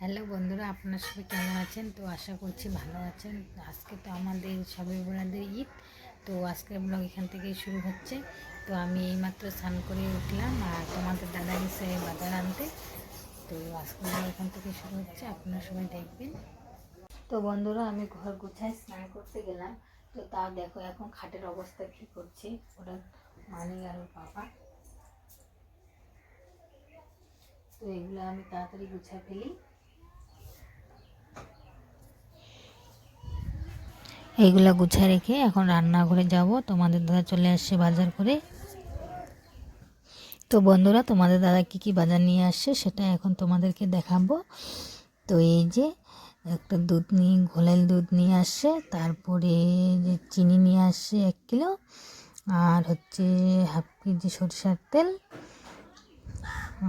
Hello বন্ধুরা, আপনার সবাই কেমন আছেন? তো আশা করছি ভালো আছেন। আজকে তো আমাদের সবে বোনাদের ঈদ, তো আজকের ব্লগ এখান থেকেই শুরু হচ্ছে। তো আমি এইমাত্র স্নান করে উঠলাম আর তোমাদের দাদা গেছে বাজার আনতে। তো আজকের ব্লগ এখান থেকে শুরু হচ্ছে, আপনারা সবাই দেখবেন। তো বন্ধুরা, আমি ঘর গুছায় স্নান করতে গেলাম। তো তা দেখো এখন খাটের অবস্থা কী করছে, ওটা মানে আর ওর বাবা। তো এগুলো আমি তাড়াতাড়ি গুছায় ফেলি। এইগুলা গুছিয়ে রেখে এখন রান্নাঘরে যাব। তোমাদের দাদা চলে আসছে বাজার করে। তো বন্ধুরা, তোমাদের দাদা কি কি বাজার নিয়ে আসছে সেটা এখন তোমাদেরকে দেখাবো। তো এই যে একটা দুধ নিয়ে ঘোলাল দুধ নিয়ে আসছে, তারপরে যে চিনি নিয়ে আসছে এক কিলো, আর হচ্ছে হাফ কেজি সরিষার তেল,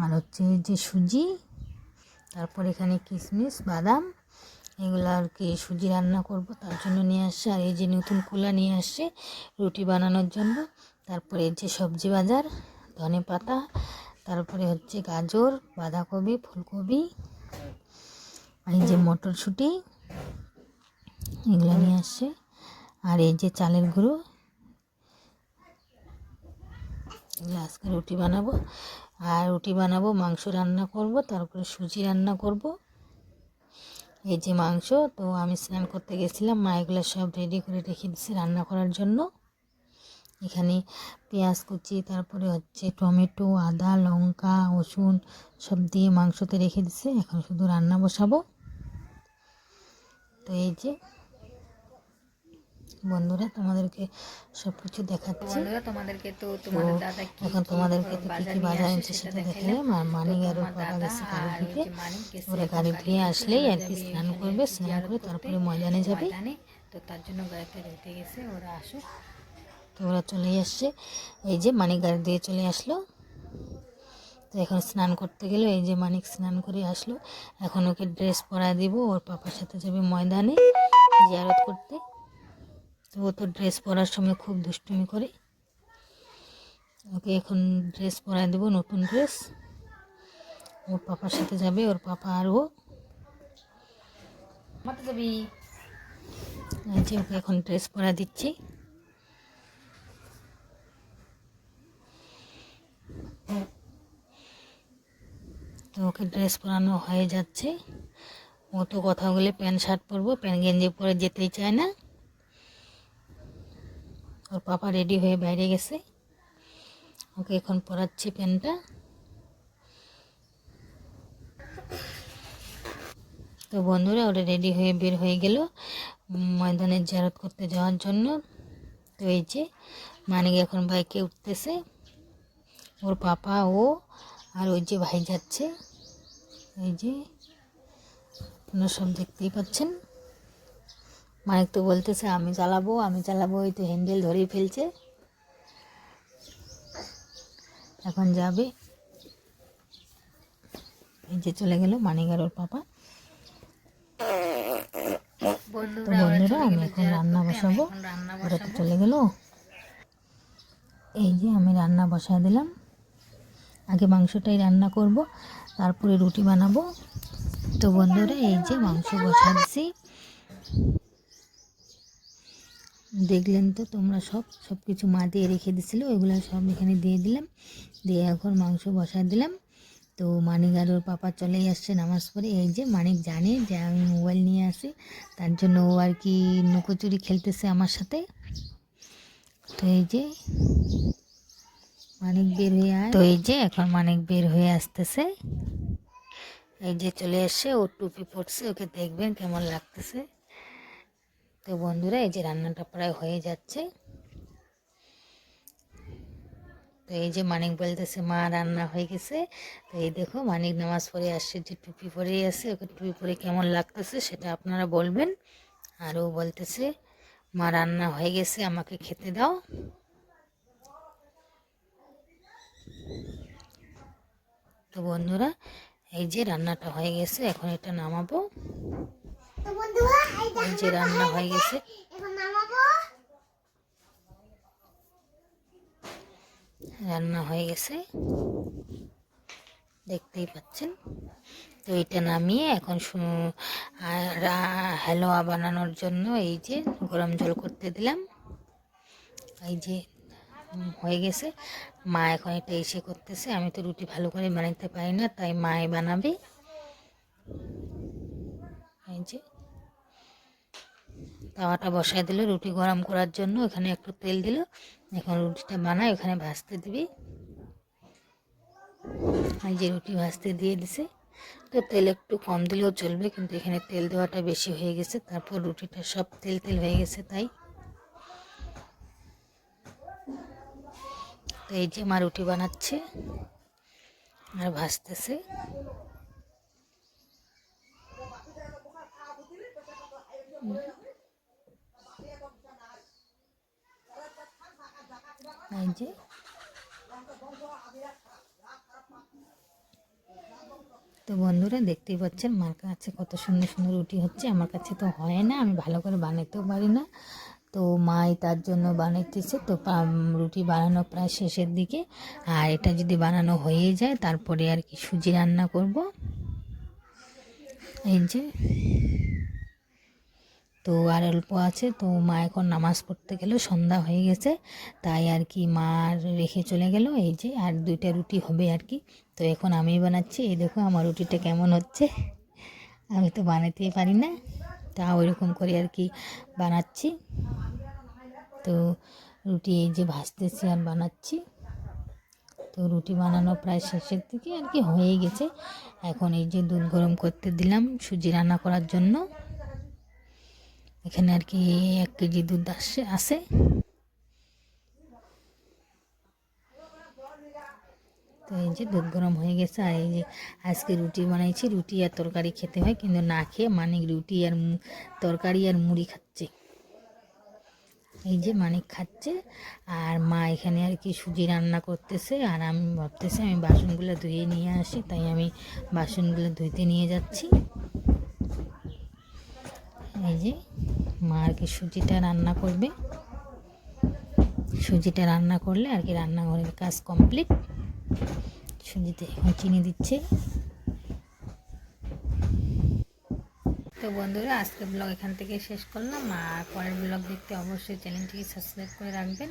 আর হচ্ছে যে সুজি, তারপর এখানে কিশমিশ বাদাম এগুলো আর কি সুজি রান্না করব, তার জন্য নিয়ে আসছে। আর এই যে নতুন কুলা নিয়ে আসছে রুটি বানানোর জন্য। তারপরে যে সবজি বাজার, ধনে পাতা, তারপরে হচ্ছে গাজর, বাঁধাকপি, ফুলকপি এই যে মটরশুঁটি, এগুলো নিয়ে আসছে। আর এই যে চালের গুঁড়ো, এগুলো আজকে রুটি বানাবো। আর রুটি বানাবো, মাংস রান্না করব, তারপরে সুজি রান্না করব। এই যে মাংস। তো আমি স্নান করতে গেছিলাম, মা এগুলো সব রেডি করে রেখে দিচ্ছে রান্না করার জন্য। এখানে পেঁয়াজ কুচি, তারপরে হচ্ছে টমেটো, আদা, লঙ্কা, রসুন সব দিয়ে মাংসতে রেখে দিছে এখন শুধু রান্না বসাবো। তো এই যে বন্ধুরা তোমাদেরকে সব কিছু দেখাচ্ছি তোমাদেরকে তো তোমাদের দাদা এখন তোমাদেরকে তো কি কি বাজার এনেছে সেটা আর মানিক আর বাবা গেছে গাড়ি ওরা গাড়ি ধুতে আসলেই আর কি স্নান করবে স্নান করে তারপরে ময়দানে যাবে। তো তার জন্য গাড়িতে ধুতে গেছে ওরা আসুক। তো ওরা চলে আসছে। এই যে মানিক গাড়ি দিয়ে চলে আসলো। তো এখন স্নান করতে গেলো এই যে মানিক স্নান করে আসলো। এখন ওকে ড্রেস পরায় দিব ওর পাপার সাথে যাবে ময়দানে। জিয়ারত করতে। তো ও তো ড্রেস পরার সময় খুব দুষ্টুমি করে। ওকে এখন ড্রেস পরায় দেবো, নতুন ড্রেস ওর পাপার সাথে যাবে, ওর পাপা আর ও। মাতে যাবি? যে ওকে এখন ড্রেস পরা দিচ্ছি। তো ওকে ড্রেস পরানো হয়ে যাচ্ছে। ও তো কথা বলে প্যান্ট, শার্ট পরবো, প্যান্ট গেঞ্জি পরে যেতেই চায় না। ওর পাপা রেডি হয়ে বাইরে গেছে। ওকে এখন পরাচ্ছি প্যান্টটা তো বন্ধুরা, ওরা রেডি হয়ে বের হয়ে গেল ময়দানে জারত করতে যাওয়ার জন্য। তো এই যে মানিক এখন বাইকে উঠতেছে। ওর পাপা, ও আর ওই যে ভাই যাচ্ছে। এই যে আপনারা সব দেখতেই পাচ্ছেন। মানিক তো বলতেছে আমি চালাবো আমি চালাবো ওই তো হ্যান্ডেল ধরেই ফেলছে। এখন যাবে। এই যে চলে গেল মানিক আর ওর পাপা তো বন্ধুরা আমি এখন রান্না বসাবো। ওরা তো চলে গেল। এই যে আমি রান্না বসায় দিলাম। আগে মাংসটাই রান্না করব তারপরে রুটি বানাবো। তো বন্ধুরা এই যে মাংস বসা দিছি দেখলেন তো, তোমরা সব সব কিছু মা দিয়ে রেখে দিছিল ওইগুলো সব এখানে দিয়ে দিলাম। দিয়ে এখন মাংস বসায় দিলাম। তো মানিক আর ওর পাপা চলেই আসছে নামাজ পড়ে। এই যে মানিক জানে যে আমি মোবাইল নিয়ে আসি, তার জন্য ও আর কি লুকোচুরি খেলতেছে আমার সাথে। তো এই যে মানিক বের হয়ে আয়। তো এই যে এখন মানিক বের হয়ে আসতেছে। এই যে চলে এসছে, ও টুপি পড়ছে ওকে দেখবেন কেমন লাগতেছে। তো বন্ধুরা, এই যে রান্নাটা প্রায় হয়ে যাচ্ছে। তো এই যে মানিক বলতেছে, মা, রান্না হয়ে গেছে। তো এই দেখো, মানিক নামাজ পড়ে আসছে, যে টুপি পরেই আছে, ওকে টুপি পরে কেমন লাগতেছে সেটা আপনারা বলবেন। আর ও বলতেছে, মা, রান্না হয়ে গেছে, আমাকে খেতে দাও। তো বন্ধুরা, এই যে রান্নাটা হয়ে গেছে, এখন এটা নামাবো। এই যে রান্না হয়ে গেছে। রান্না হয়ে গেছে। দেখতেই পাচ্ছেন। তো এটা নামিয়ে এখন আর বানানোর জন্য এই যে গরম জল করতে দিলাম। এই যে হয়ে গেছে। মা এখন এটা এসে করতেছে। আমি তো রুটি ভালো করে বানাইতে পারি না, তাই মায়ে বানাবে। এই যে তাওয়াটা বসায় দিল, রুটি গরম করার জন্য এখানে একটু তেল দিল। এখন রুটিটা বানায় ওখানে ভাজতে দিবি। এই যে রুটি ভাজতে দিয়ে দিছে। তো তেল একটু কম দিলেও চলবে, কিন্তু এখানে তেল দেওয়াটা বেশি হয়ে গেছে। তারপর রুটিটা সব তেল তেল হয়ে গেছে তাই। তো এই যে মা রুটি বানাচ্ছে আর ভাজতেছে। এই যে। তো বন্ধুরা দেখতেই পাচ্ছেন, মার কাছে কত সুন্দর সুন্দর রুটি হচ্ছে। আমার কাছে তো হয় না, আমি ভালো করে বানাতেও পারি না। তো মাই তার জন্য বানাইতেছে। তো রুটি বানানো প্রায় শেষের দিকে। আর এটা যদি বানানো হয়ে যায়, তারপরে আর কি সুজি রান্না করব। এই যে। তো আর অল্প আছে, তো মা এখন নামাজ পড়তে গেল, সন্ধ্যা হয়ে গেছে। তাই আর কি মা রেখে চলে গেল, এই যে আর দুইটা রুটি হবে আর কি। তো এখন আমি বানাচ্ছি, এই দেখো আমার রুটিটা কেমন হচ্ছে। আমি তো বানাতেই পারি না তা ওইরকম করে আর কি বানাচ্ছি। তো রুটি এই যে ভাজতেছি আর বানাচ্ছি। তো রুটি বানানো প্রায় শেষের দিকে আর কি হয়ে গেছে। এখন এই যে দুধ গরম করতে দিলাম, সুজি রান্না করার জন্য। এখানে আর কি এক কেজি দুধ আসছে আসে তো এই যে দুধ গরম হয়ে গেছে, আর এই যে আজকে রুটি বানাইছি, রুটি আর তরকারি খেতে হয়, কিন্তু না খেয়ে মানিক রুটি আর তরকারি আর মুড়ি খাচ্ছে। এই যে মানিক খাচ্ছে, আর মা এখানে আর কি সুজি রান্না করতেছে, আর আমি ভাবতেছি আমি বাসনগুলো ধুয়ে নিয়ে আসি, তাই আমি বাসনগুলো ধুইতে নিয়ে যাচ্ছি। এই যে মা আর কি সুজিটা রান্না করবে। সুজিটা রান্না করলে আর কি রান্নাঘরের কাজ কমপ্লিট। সুজিতে এখন চিনি দিচ্ছে। তো বন্ধুরা আজকে ব্লগ এখান থেকে শেষ করলাম। আর পরের ব্লগ দেখতে অবশ্যই চ্যানেলটিকে সাবস্ক্রাইব করে রাখবেন।